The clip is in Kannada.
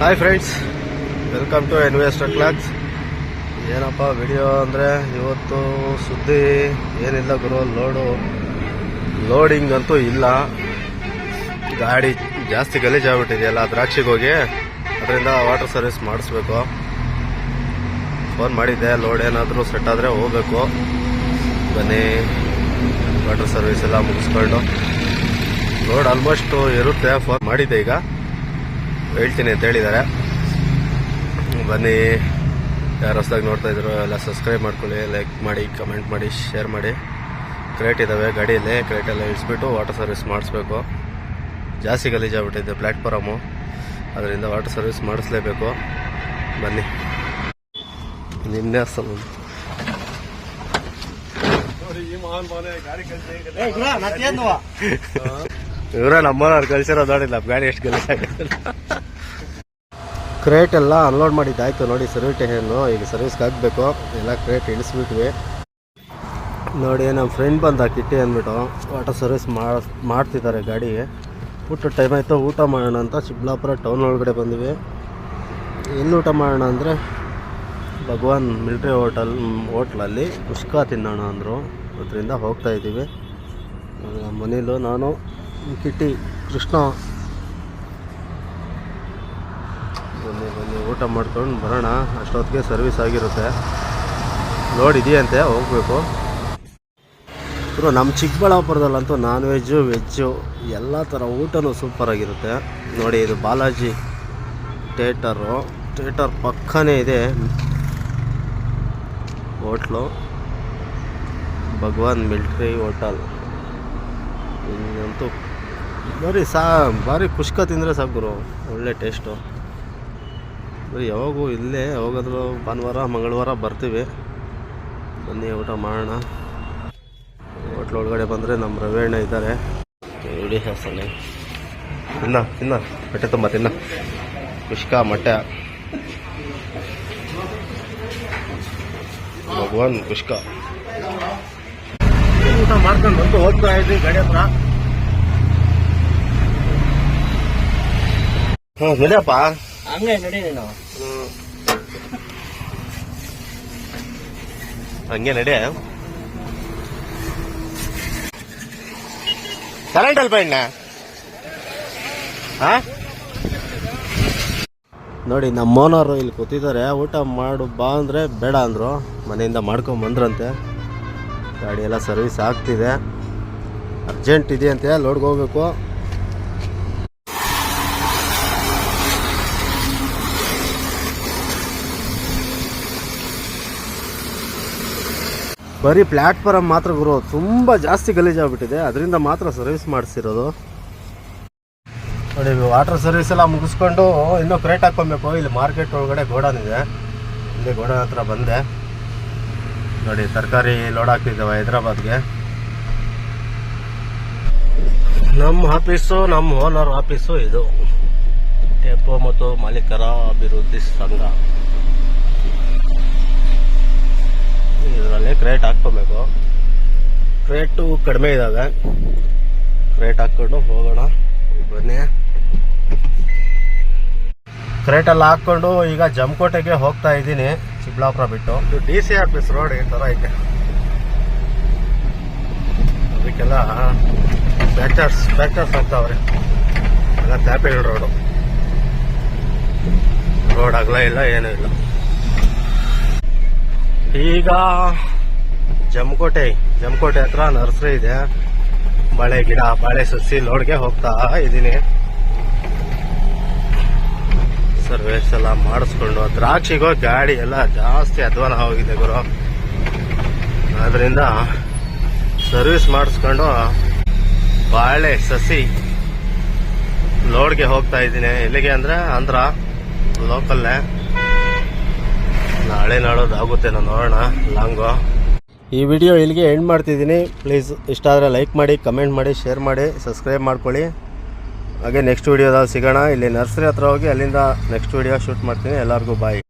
Hi friends welcome to investor clocks ಏನಪ್ಪ ವಿಡಿಯೋ ಅಂದರೆ ಇವತ್ತು ಸುದ್ದಿ ಏನಿಲ್ಲ ಗುರು ಲೋಡು ಲೋಡಿಂಗ್ ಅಂತೂ ಇಲ್ಲ. ಗಾಡಿ ಜಾಸ್ತಿ ಗಲೀಜಾಗ್ಬಿಟ್ಟಿದೆಯಲ್ಲ ದ್ರಾಕ್ಷಿಗೆ ಹೋಗಿ ಅದರಿಂದ ವಾಟರ್ ಸರ್ವಿಸ್ ಮಾಡಿಸ್ಬೇಕು. ಫೋನ್ ಮಾಡಿದ್ದೆ ಲೋಡ್ ಏನಾದರೂ ಸೆಟ್ ಆದರೆ ಹೋಗಬೇಕು. ಬನ್ನಿ ವಾಟರ್ ಸರ್ವಿಸ್ ಎಲ್ಲ ಮುಗಿಸ್ಕೊಂಡು. ಲೋಡ್ ಆಲ್ಮೋಸ್ಟ್ ಇರುತ್ತೆ ಫೋನ್ ಮಾಡಿದ್ದೆ ಈಗ. ಹೇಳ್ತೀನಿ ಅಂತ ಹೇಳಿದ್ದಾರೆ. ಬನ್ನಿ ಯಾರು ಹೊಸ್ದಾಗಿ ನೋಡ್ತಾ ಇದ್ರು ಎಲ್ಲ ಸಬ್ಸ್ಕ್ರೈಬ್ ಮಾಡ್ಕೊಳ್ಳಿ ಲೈಕ್ ಮಾಡಿ ಕಮೆಂಟ್ ಮಾಡಿ ಶೇರ್ ಮಾಡಿ. ಕ್ರೇಟ್ ಇದ್ದಾವೆ ಗಾಡಿಯಲ್ಲಿ ಕ್ರೇಟೆಲ್ಲ ಇಳಿಸ್ಬಿಟ್ಟು ವಾಟರ್ ಸರ್ವಿಸ್ ಮಾಡಿಸ್ಬೇಕು. ಜಾಸ್ತಿ ಗಲೀಜಾಗ್ಬಿಟ್ಟಿದೆ ಪ್ಲ್ಯಾಟ್ಫಾರಮು ಅದರಿಂದ ವಾಟರ್ ಸರ್ವಿಸ್ ಮಾಡಿಸ್ಲೇಬೇಕು. ಬನ್ನಿ. ನಿನ್ನೆ ಸಲ ಇವರ ನಮ್ಮ ಕಳ್ಸಿರೋ ನೋಡಿಲ್ಲ ಗಾಡಿ ಎಷ್ಟು ಗಲೀಜಾಗಿದೆ ಕ್ರೇಟ್ ಎಲ್ಲ ಅನ್ಲೋಡ್ ಮಾಡಿದ್ದಾಯ್ತು ನೋಡಿ ಸರ್ವಿಸ್ ಟೇಷನ್ನು ಈಗ ಸರ್ವಿಸ್ಗೆ ಹಾಕಬೇಕು. ಎಲ್ಲ ಕ್ರೇಟ್ ಇಳಿಸ್ಬಿಟ್ವಿ. ನೋಡಿ ನಮ್ಮ ಫ್ರೆಂಡ್ ಬಂದ ಕಿಟ್ಟಿ ಅಂದ್ಬಿಟ್ಟು ವಾಟರ್ ಸರ್ವಿಸ್ ಮಾಡ್ತಿದ್ದಾರೆ ಗಾಡಿಗೆ ಊಟ ಟೈಮ್ ಆಯಿತು, ಊಟ ಮಾಡೋಣ ಅಂತ ಚಿಕ್ಕಬಳ್ಳಾಪುರ ಟೌನ್ ಒಳಗಡೆ ಬಂದ್ವಿ. ಎಲ್ಲಿ ಊಟ ಮಾಡೋಣ ಅಂದರೆ, ಭಗವಾನ್ ಮಿಲ್ಟ್ರಿ ಹೋಟಲ್ ಹೋಟ್ಲಲ್ಲಿ ಪುಷ್ಕ ತಿನ್ನೋಣ ಅಂದರು. ಅದರಿಂದ ಹೋಗ್ತಾ ಇದ್ದೀವಿ. ನಮ್ಮ ಮನೇಲು ನಾನು, ಕಿಟ್ಟಿ, ಕೃಷ್ಣ ಬನ್ನಿ ಬನ್ನಿ ಊಟ ಮಾಡ್ಕೊಂಡು ಬರೋಣ. ಅಷ್ಟೊತ್ತಿಗೆ ಸರ್ವಿಸ್ ಆಗಿರುತ್ತೆ. ಲೋಡ್ ಇದೆಯಂತೆ, ಹೋಗಬೇಕು. ಇವರು ನಮ್ಮ ಚಿಕ್ಕಬಳ್ಳಾಪುರದಲ್ಲಂತೂ ನಾನ್ ವೆಜ್ಜು ವೆಜ್ಜು ಎಲ್ಲ ಥರ ಊಟನೂ ಸೂಪರಾಗಿರುತ್ತೆ ನೋಡಿ, ಇದು ಬಾಲಾಜಿ ಥೇಟರು ಥೇಟರ್ ಪಕ್ಕನೇ ಇದೆ. ಹೋಟ್ಲು. ಭಗವಾನ್ ಮಿಲ್ಟ್ರಿ ಹೋಟಲ್ ಇಲ್ಲಂತೂ ಬರೀ ಸಾ, ಭಾರಿ ಖುಷ್ಕ ತಿಂದರೆ ಸಾಕು ಗುರು ಒಳ್ಳೆ ಟೇಸ್ಟು ಯಾವಾಗೂ ಇಲ್ಲೇ, ಯಾವಾಗಾದರೂ ಭಾನುವಾರ, ಮಂಗಳವಾರ ಬರ್ತೀವಿ. ಬನ್ನಿ, ಊಟ ಮಾಡೋಣ. ಹೋಟ್ಲ್ ಒಳಗಡೆ ಬಂದರೆ ನಮ್ಮ ರವಿಯಣ್ಣ ಇದ್ದಾರೆ. ಇಡೀ ಹಾಸನೆ ತಿನ್ನ ತಿನ್ನ, ಹೊಟ್ಟೆ ತುಂಬ, ತಿನ್ನ. ಕುಷ್ಕ ಮೊಟ್ಟೆ. ಭಗವಾನ್ ಕುಷ್ಕ. ಊಟ ಮಾಡ್ಕೊಂಡು ಬಂದು ಹೋಗ್ತಾ ಇದ್ವಿ ಗಾಡಿ ಹತ್ರ. ಹಾಂ ನಡಿಯಪ್ಪ ಹಂಗೆ ನಡಿ ನೀನು ಹಂಗೆ ಕರೆಂಟ್ ಅಲ್ಪ ಇಣ್ಣ. ಹಾ? ನೋಡಿ, ನಮ್ಮ ಮೋನವರು ಇಲ್ಲಿ ಕೂತಿದ್ದಾರೆ. ಊಟ ಮಾಡು, ಬಾ ಅಂದರೆ ಬೇಡ ಅಂದರು. ಮನೆಯಿಂದ ಮಾಡ್ಕೊಂಡ್ ಬಂದ್ರಂತೆ. ಗಾಡಿ ಎಲ್ಲ ಸರ್ವಿಸ್ ಆಗ್ತಿದೆ. ಅರ್ಜೆಂಟ್ ಇದೆಯಂತೆ ಲೋಡ್ಗೆ ಹೋಗ್ಬೇಕು. ಬರೀ ಪ್ಲ್ಯಾಟ್ಫಾರಮ್ ಮಾತ್ರ ಗುರು, ತುಂಬ ಜಾಸ್ತಿ ಗಲೀಜಾಗ್ಬಿಟ್ಟಿದೆ ಅದರಿಂದ ಮಾತ್ರ ಸರ್ವಿಸ್ ಮಾಡಿಸಿರೋದು. ನೋಡಿ ವಾಟರ್ ಸರ್ವಿಸ್ ಎಲ್ಲ ಮುಗಿಸ್ಕೊಂಡು ಇನ್ನೂ ಕ್ರೇಟ್ ಹಾಕ್ಕೊಬೇಕು. ಇಲ್ಲಿ ಮಾರ್ಕೆಟ್ ಒಳಗಡೆ ಗೋಡನ್ ಇದೆ. ಇಲ್ಲಿ ಗೋಡನ್ ಹತ್ರ ಬಂದೆ. ನೋಡಿ, ತರಕಾರಿ ಲೋಡ್ ಹಾಕ್ತಿದ್ದೇವೆ ಹೈದ್ರಾಬಾದ್ಗೆ. ನಮ್ಮ ಆಫೀಸು ನಮ್ಮ ಓನರ್ ಆಫೀಸು ಇದು. ಟೆಪೋ ಮತ್ತು ಮಾಲೀಕರ ಅಭಿವೃದ್ಧಿ ಸಂಘ. ಕ್ರೇಟ್ ಹಾಕ್ಕೊಬೇಕು. ಕ್ರೇಟು ಕಡಿಮೆ ಇದ್ದಾವೆ ಕ್ರೇಟ್ ಹಾಕ್ಕೊಂಡು ಹೋಗೋಣ. ಬನ್ನಿ. ಕ್ರೇಟಲ್ಲಿ ಹಾಕ್ಕೊಂಡು ಈಗ ಜಮಕೋಟೆಗೆ ಹೋಗ್ತಾ ಇದ್ದೀನಿ ಚಿಕ್ಕಬಳ್ಳಾಪುರ ಬಿಟ್ಟು. ಇದು ಡಿ ಸಿ ಆಫೀಸ್ ರೋಡ್ ಈ ಥರ ಐತೆ. ಅದಕ್ಕೆಲ್ಲ ಬ್ಯಾಚರ್ಸ್ ಬ್ಯಾಚರ್ಸ್ ಹಾಕ್ತಾವ್ರೆ. ಎಲ್ಲ ಟ್ಯಾಪಿಂಗ್ ರೋಡು ರೋಡ್ ಆಗಲ ಇಲ್ಲ, ಏನೂ ಇಲ್ಲ. ಈಗ ಜಮಕೋಟೆ ಜಮಕೋಟೆ ಹತ್ರ ನರ್ಸರಿ ಇದೆ. ಬಾಳೆ ಗಿಡ, ಬಾಳೆ ಸಸಿ ಲೋಡ್ಗೆ ಹೋಗ್ತಾ ಇದ್ದೀನಿ ಸರ್ವೇಸ್ ಎಲ್ಲ ಮಾಡಿಸ್ಕೊಂಡು, ದ್ರಾಕ್ಷಿಗೋ ಗಾಡಿ ಎಲ್ಲ ಜಾಸ್ತಿ ಅಧ್ವಾನ ಹೋಗಿದೆ ಗುರು. ಅದರಿಂದ ಸರ್ವಿಸ್ ಮಾಡಿಸ್ಕೊಂಡು ಬಾಳೆ ಸಸಿ ಲೋಡ್ಗೆ ಹೋಗ್ತಾ ಇದ್ದೀನಿ ಎಲ್ಲಿಗೆ ಅಂದ್ರೆ ಆಂಧ್ರ ಲೋಕಲ್ಲೇ ನಾಳೆ ನಾಡೋದಾಗುತ್ತೆ ನಾನು ನೋಡೋಣ. ಲಾಂಗು. ಈ ವಿಡಿಯೋ ಇಲ್ಲಿಗೆ ಎಂಡ್ ಮಾಡ್ತಿದ್ದೀನಿ. ಪ್ಲೀಸ್ ಇಷ್ಟ ಆದರೆ ಲೈಕ್ ಮಾಡಿ ಕಮೆಂಟ್ ಮಾಡಿ ಶೇರ್ ಮಾಡಿ ಸಬ್ಸ್ಕ್ರೈಬ್ ಮಾಡ್ಕೊಳ್ಳಿ. ಹಾಗೆ ನೆಕ್ಸ್ಟ್ ವಿಡಿಯೋದಲ್ಲಿ ಸಿಗೋಣ. ಇಲ್ಲಿ ನರ್ಸರಿ ಹತ್ರ ಹೋಗಿ ಅಲ್ಲಿಂದ ನೆಕ್ಸ್ಟ್ ವಿಡಿಯೋ ಶೂಟ್ ಮಾಡ್ತೀನಿ. ಎಲ್ಲರಿಗೂ ಬಾಯ್